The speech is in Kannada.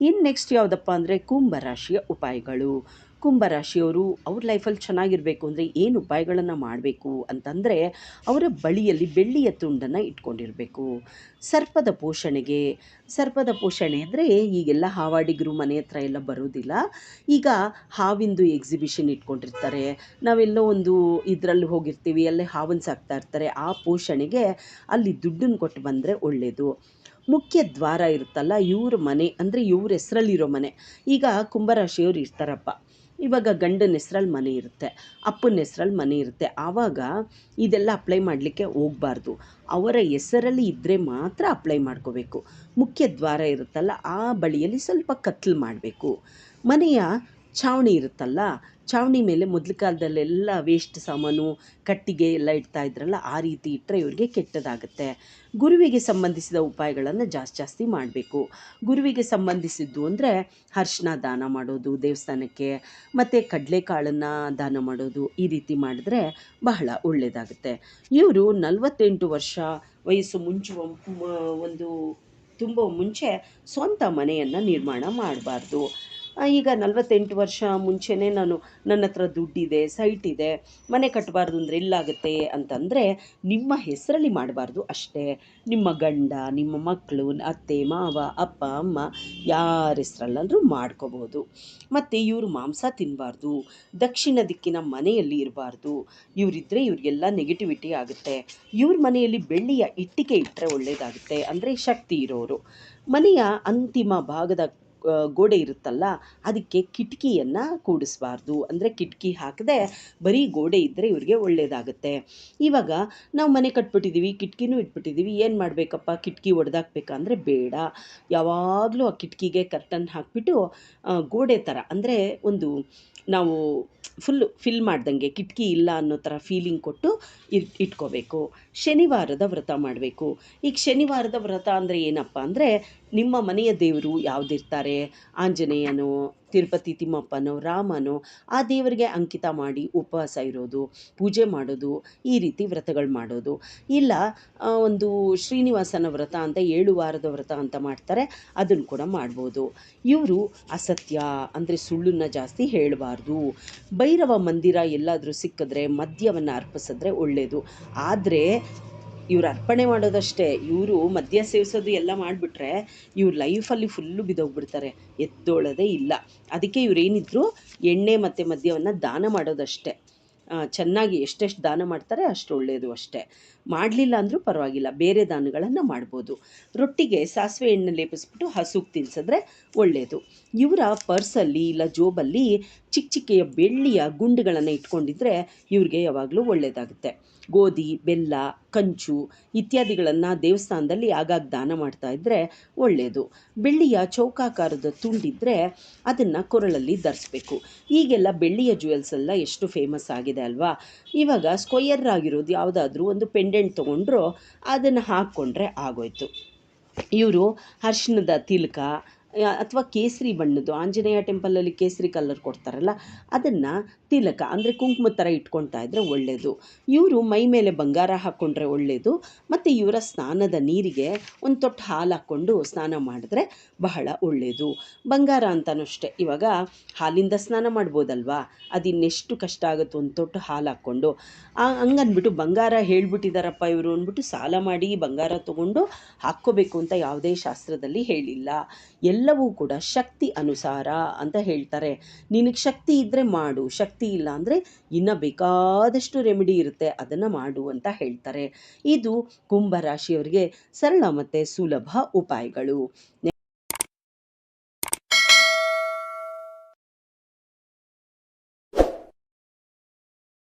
ಇನ್ನು ನೆಕ್ಸ್ಟ್ ಯಾವುದಪ್ಪ ಅಂದರೆ ಕುಂಭರಾಶಿಯ ಉಪಾಯಗಳು. ಕುಂಭರಾಶಿಯವರು ಅವ್ರ ಲೈಫಲ್ಲಿ ಚೆನ್ನಾಗಿರಬೇಕು ಅಂದರೆ ಏನು ಉಪಾಯಗಳನ್ನು ಮಾಡಬೇಕು ಅಂತಂದರೆ ಅವರ ಬಳಿಯಲ್ಲಿ ಬೆಳ್ಳಿಯ ತುಂಡನ್ನು ಇಟ್ಕೊಂಡಿರಬೇಕು. ಸರ್ಪದ ಪೋಷಣೆಗೆ, ಸರ್ಪದ ಪೋಷಣೆ ಅಂದರೆ ಈಗೆಲ್ಲ ಹಾವಾಡಿಗರು ಮನೆ ಹತ್ರ ಎಲ್ಲ ಬರೋದಿಲ್ಲ. ಈಗ ಹಾವಿಂದು ಎಕ್ಸಿಬಿಷನ್ ಇಟ್ಕೊಂಡಿರ್ತಾರೆ. ನಾವೆಲ್ಲೋ ಒಂದು ಇದರಲ್ಲಿ ಹೋಗಿರ್ತೀವಿ, ಅಲ್ಲೇ ಹಾವನ್ನು ಸಾಕ್ತಾ ಇರ್ತಾರೆ, ಆ ಪೋಷಣೆಗೆ ಅಲ್ಲಿ ದುಡ್ಡನ್ನು ಕೊಟ್ಟು ಬಂದರೆ ಒಳ್ಳೆಯದು ಮುಖ್ಯ ದ್ವಾರ ಇರುತ್ತಲ್ಲ, ಇವ್ರ ಮನೆ, ಅಂದರೆ ಇವ್ರ ಹೆಸ್ರಲ್ಲಿರೋ ಮನೆ. ಈಗ ಕುಂಭರಾಶಿಯವ್ರು ಇರ್ತಾರಪ್ಪ. ಇವಾಗ ಗಂಡನ ಹೆಸ್ರಲ್ಲಿ ಮನೆ ಇರುತ್ತೆ, ಅಪ್ಪನ ಹೆಸ್ರಲ್ಲಿ ಮನೆ ಇರುತ್ತೆ. ಆವಾಗ ಇದೆಲ್ಲ ಅಪ್ಲೈ ಮಾಡಲಿಕ್ಕೆ ಹೋಗಬಾರ್ದು. ಅವರ ಹೆಸರಲ್ಲಿ ಇದ್ದರೆ ಮಾತ್ರ ಅಪ್ಲೈ ಮಾಡ್ಕೋಬೇಕು. ಮುಖ್ಯ ದ್ವಾರ ಇರುತ್ತಲ್ಲ, ಆ ಬಳಿಯಲ್ಲಿ ಸ್ವಲ್ಪ ಕತ್ಲು ಮಾಡಬೇಕು. ಮನೆಯ ಛಾವಣಿ ಇರುತ್ತಲ್ಲ, ಛಾವಣಿ ಮೇಲೆ ಮೊದಲ ಕಾಲದಲ್ಲೆಲ್ಲ ವೇಸ್ಟ್ ಸಾಮಾನು, ಕಟ್ಟಿಗೆ ಎಲ್ಲ ಇಡ್ತಾ ಇದ್ರಲ್ಲ, ಆ ರೀತಿ ಇಟ್ಟರೆ ಇವ್ರಿಗೆ ಕೆಟ್ಟದಾಗುತ್ತೆ. ಗುರುವಿಗೆ ಸಂಬಂಧಿಸಿದ ಉಪಾಯಗಳನ್ನು ಜಾಸ್ತಿ ಜಾಸ್ತಿ ಮಾಡಬೇಕು. ಗುರುವಿಗೆ ಸಂಬಂಧಿಸಿದ್ದು ಅಂದರೆ ಅರ್ಶಿನ ದಾನ ಮಾಡೋದು ದೇವಸ್ಥಾನಕ್ಕೆ, ಮತ್ತು ಕಡಲೆಕಾಳನ್ನು ದಾನ ಮಾಡೋದು, ಈ ರೀತಿ ಮಾಡಿದ್ರೆ ಬಹಳ ಒಳ್ಳೆಯದಾಗುತ್ತೆ ಇವರು ನಲವತ್ತೆಂಟು ವರ್ಷ ವಯಸ್ಸು ಮುಂಚುವ ಒಂದು ತುಂಬ ಮುಂಚೆ ಸ್ವಂತ ಮನೆಯನ್ನು ನಿರ್ಮಾಣ ಮಾಡಬಾರ್ದು. ಈಗ ನಲವತ್ತೆಂಟು ವರ್ಷ ಮುಂಚೆನೇ ನಾನು ನನ್ನ ಹತ್ರ ದುಡ್ಡಿದೆ ಸೈಟ್ ಇದೆ, ಮನೆ ಕಟ್ಟಬಾರ್ದು ಅಂದರೆ ಎಲ್ಲಾಗುತ್ತೆ ಅಂತಂದರೆ ನಿಮ್ಮ ಹೆಸರಲ್ಲಿ ಮಾಡಬಾರ್ದು ಅಷ್ಟೇ. ನಿಮ್ಮ ಗಂಡ, ನಿಮ್ಮ ಮಕ್ಕಳು ಅತ್ತೆ, ಮಾವ, ಅಪ್ಪ, ಅಮ್ಮ ಯಾರ ಹೆಸರಲ್ಲಾದರೂ ಮಾಡ್ಕೋಬೋದು. ಮತ್ತು ಇವರು ಮಾಂಸ ತಿನ್ನಬಾರ್ದು ದಕ್ಷಿಣ ದಿಕ್ಕಿನ ಮನೆಯಲ್ಲಿ ಇರಬಾರ್ದು ಇವರಿದ್ದರೆ ಇವರಿಗೆಲ್ಲ ನೆಗೆಟಿವಿಟಿ ಆಗುತ್ತೆ. ಇವ್ರ ಮನೆಯಲ್ಲಿ ಬೆಳ್ಳಿಯ ಇಟ್ಟಿಗೆ ಇಟ್ಟರೆ ಒಳ್ಳೆಯದಾಗುತ್ತೆ ಅಂದರೆ ಶಕ್ತಿ ಇರೋರು. ಮನೆಯ ಅಂತಿಮ ಭಾಗದ ಗೋಡೆ ಇರುತ್ತಲ್ಲ, ಅದಕ್ಕೆ ಕಿಟಕಿಯನ್ನು ಕೂಡಿಸಬಾರ್ದು. ಅಂದರೆ ಕಿಟಕಿ ಹಾಕದೆ ಬರೀ ಗೋಡೆ ಇದ್ದರೆ ಇವ್ರಿಗೆ ಒಳ್ಳೆಯದಾಗುತ್ತೆ ಇವಾಗ ನಾವು ಮನೆ ಕಟ್ಬಿಟ್ಟಿದ್ದೀವಿ ಕಿಟಕಿನೂ ಇಟ್ಬಿಟ್ಟಿದ್ದೀವಿ ಏನು ಮಾಡಬೇಕಪ್ಪ? ಕಿಟಕಿ ಒಡೆದಾಕ್ಬೇಕಾ ಅಂದರೆ ಬೇಡ. ಯಾವಾಗಲೂ ಆ ಕಿಟಕಿಗೆ ಕರ್ಟನ್ ಹಾಕಿಬಿಟ್ಟು ಗೋಡೆ ಥರ ಅಂದರೆ ಒಂದು ನಾವು ಫುಲ್ಲು ಫಿಲ್ ಮಾಡ್ದಂಗೆ, ಕಿಟಕಿ ಇಲ್ಲ ಅನ್ನೋ ಥರ ಫೀಲಿಂಗ್ ಕೊಟ್ಟು ಇಟ್ ಇಟ್ಕೋಬೇಕು. ಶನಿವಾರದ ವ್ರತ ಮಾಡಬೇಕು. ಈಗ ಶನಿವಾರದ ವ್ರತ ಅಂದರೆ ಏನಪ್ಪ ಅಂದರೆ, ನಿಮ್ಮ ಮನೆಯ ದೇವರು ಯಾವುದಿರ್ತಾರೆ? ಆಂಜನೇಯನೋ ತಿರುಪತಿ ತಿಮ್ಮಪ್ಪನೋ, ರಾಮನೋ ಆ ದೇವರಿಗೆ ಅಂಕಿತ ಮಾಡಿ ಉಪವಾಸ ಇರೋದು, ಪೂಜೆ ಮಾಡೋದು, ಈ ರೀತಿ ವ್ರತಗಳು ಮಾಡೋದು. ಇಲ್ಲ ಒಂದು ಶ್ರೀನಿವಾಸನ ವ್ರತ ಅಂತ ಏಳು ವಾರದ ವ್ರತ ಅಂತ ಮಾಡ್ತಾರೆ, ಅದನ್ನು ಕೂಡ ಮಾಡ್ಬೋದು. ಇವರು ಅಸತ್ಯ ಅಂದರೆ ಸುಳ್ಳನ್ನು ಜಾಸ್ತಿ ಹೇಳಬಾರ್ದು. ಭೈರವ ಮಂದಿರ ಎಲ್ಲಾದರೂ ಸಿಕ್ಕಿದ್ರೆ ಮದ್ಯವನ್ನು ಅರ್ಪಿಸಿದ್ರೆ ಒಳ್ಳೆಯದು ಆದರೆ ಇವ್ರು ಅರ್ಪಣೆ ಮಾಡೋದಷ್ಟೇ. ಇವರು ಮದ್ಯ ಸೇವಿಸೋದು ಎಲ್ಲ ಮಾಡಿಬಿಟ್ರೆ ಇವ್ರ ಲೈಫಲ್ಲಿ ಫುಲ್ಲು ಬಿದ್ದೋಗ್ಬಿಡ್ತಾರೆ. ಎದ್ದೋಳೋದೇ ಇಲ್ಲ. ಅದಕ್ಕೆ ಇವರೇನಿದ್ರು ಎಣ್ಣೆ ಮತ್ತು ಮದ್ಯವನ್ನು ದಾನ ಮಾಡೋದಷ್ಟೇ. ಚೆನ್ನಾಗಿ ಎಷ್ಟೆಷ್ಟು ದಾನ ಮಾಡ್ತಾರೆ ಅಷ್ಟು ಒಳ್ಳೆಯದು ಅಷ್ಟೇ. ಮಾಡಲಿಲ್ಲ ಅಂದರೂ ಪರವಾಗಿಲ್ಲ. ಬೇರೆ ದಾನಗಳನ್ನು ಮಾಡ್ಬೋದು. ರೊಟ್ಟಿಗೆ ಸಾಸಿವೆ ಎಣ್ಣೆ ಲೇಪಿಸ್ಬಿಟ್ಟು ಹಸುಗೆ ತಿನ್ಸಿದ್ರೆ ಒಳ್ಳೆಯದು ಇವರ ಪರ್ಸಲ್ಲಿ ಇಲ್ಲ ಜೋಬಲ್ಲಿ ಚಿಕ್ಕ ಚಿಕ್ಕೆಯ ಬೆಳ್ಳಿಯ ಗುಂಡುಗಳನ್ನು ಇಟ್ಕೊಂಡಿದ್ರೆ ಇವ್ರಿಗೆ ಯಾವಾಗಲೂ ಒಳ್ಳೆಯದಾಗುತ್ತೆ ಗೋಧಿ, ಬೆಲ್ಲ, ಕಂಚು ಇತ್ಯಾದಿಗಳನ್ನು ದೇವಸ್ಥಾನದಲ್ಲಿ ಆಗಾಗ ದಾನ ಮಾಡ್ತಾ ಇದ್ದರೆ ಒಳ್ಳೆಯದು ಬೆಳ್ಳಿಯ ಚೌಕಾಕಾರದ ತುಂಡಿದ್ರೆ ಅದನ್ನು ಕೊರಳಲ್ಲಿ ಧರಿಸ್ಬೇಕು. ಈಗೆಲ್ಲ ಬೆಳ್ಳಿಯ ಜುವೆಲ್ಸ್ ಎಲ್ಲ ಎಷ್ಟು ಫೇಮಸ್ ಆಗಿದೆ ಅಲ್ವಾ? ಇವಾಗ ಸ್ಕ್ವಯರ್ ಆಗಿರೋದು ಯಾವುದಾದ್ರೂ ಒಂದು ಪೆಂಡೆಂಟ್ ತೊಗೊಂಡ್ರು ಅದನ್ನು ಹಾಕ್ಕೊಂಡ್ರೆ ಆಗೋಯ್ತು. ಇವರು ಅರ್ಶಿಣದ ತಿಲಕ ಅಥವಾ ಕೇಸರಿ ಬಣ್ಣದ್ದು, ಆಂಜನೇಯ ಟೆಂಪಲಲ್ಲಿ ಕೇಸರಿ ಕಲರ್ ಕೊಡ್ತಾರಲ್ಲ, ಅದನ್ನು ತಿಲಕ ಅಂದರೆ ಕುಂಕುಮದ ಥರ ಇಟ್ಕೊಳ್ತಾ ಇದ್ದರೆ ಒಳ್ಳೆಯದು ಇವರು ಮೈ ಮೇಲೆ ಬಂಗಾರ ಹಾಕ್ಕೊಂಡ್ರೆ ಒಳ್ಳೆಯದು ಮತ್ತು ಇವರ ಸ್ನಾನದ ನೀರಿಗೆ ಒಂದು ತೊಟ್ಟು ಹಾಲು ಹಾಕ್ಕೊಂಡು ಸ್ನಾನ ಮಾಡಿದ್ರೆ ಬಹಳ ಒಳ್ಳೆಯದು ಬಂಗಾರ ಅಂತಲೂ ಅಷ್ಟೇ, ಇವಾಗ ಹಾಲಿಂದ ಸ್ನಾನ ಮಾಡ್ಬೋದಲ್ವಾ? ಅದು ಇನ್ನೆಷ್ಟು ಕಷ್ಟ ಆಗುತ್ತೆ ಒಂದು ತೊಟ್ಟು ಹಾಲು ಹಾಕ್ಕೊಂಡು ಹಂಗನ್ಬಿಟ್ಟು ಬಂಗಾರ ಹೇಳ್ಬಿಟ್ಟಿದ್ದಾರಪ್ಪ ಇವರು ಅಂದ್ಬಿಟ್ಟು ಸಾಲ ಮಾಡಿ ಬಂಗಾರ ತಗೊಂಡು ಹಾಕ್ಕೋಬೇಕು ಅಂತ ಯಾವುದೇ ಶಾಸ್ತ್ರದಲ್ಲಿ ಹೇಳಿಲ್ಲ. ಎಲ್ಲವೂ ಕೂಡ ಶಕ್ತಿ ಅನುಸಾರ ಅಂತ ಹೇಳ್ತಾರೆ. ನಿನಗೆ ಶಕ್ತಿ ಇದ್ದರೆ ಮಾಡು, ಶಕ್ತಿ ಇಲ್ಲ ಅಂದರೆ ಇನ್ನು ಬೇಕಾದಷ್ಟು ರೆಮಿಡಿ ಇರುತ್ತೆ, ಅದನ್ನು ಮಾಡು ಅಂತ ಹೇಳ್ತಾರೆ. ಇದು ಕುಂಭರಾಶಿಯವರಿಗೆ ಸರಳ ಮತ್ತು ಸುಲಭ ಉಪಾಯಗಳು.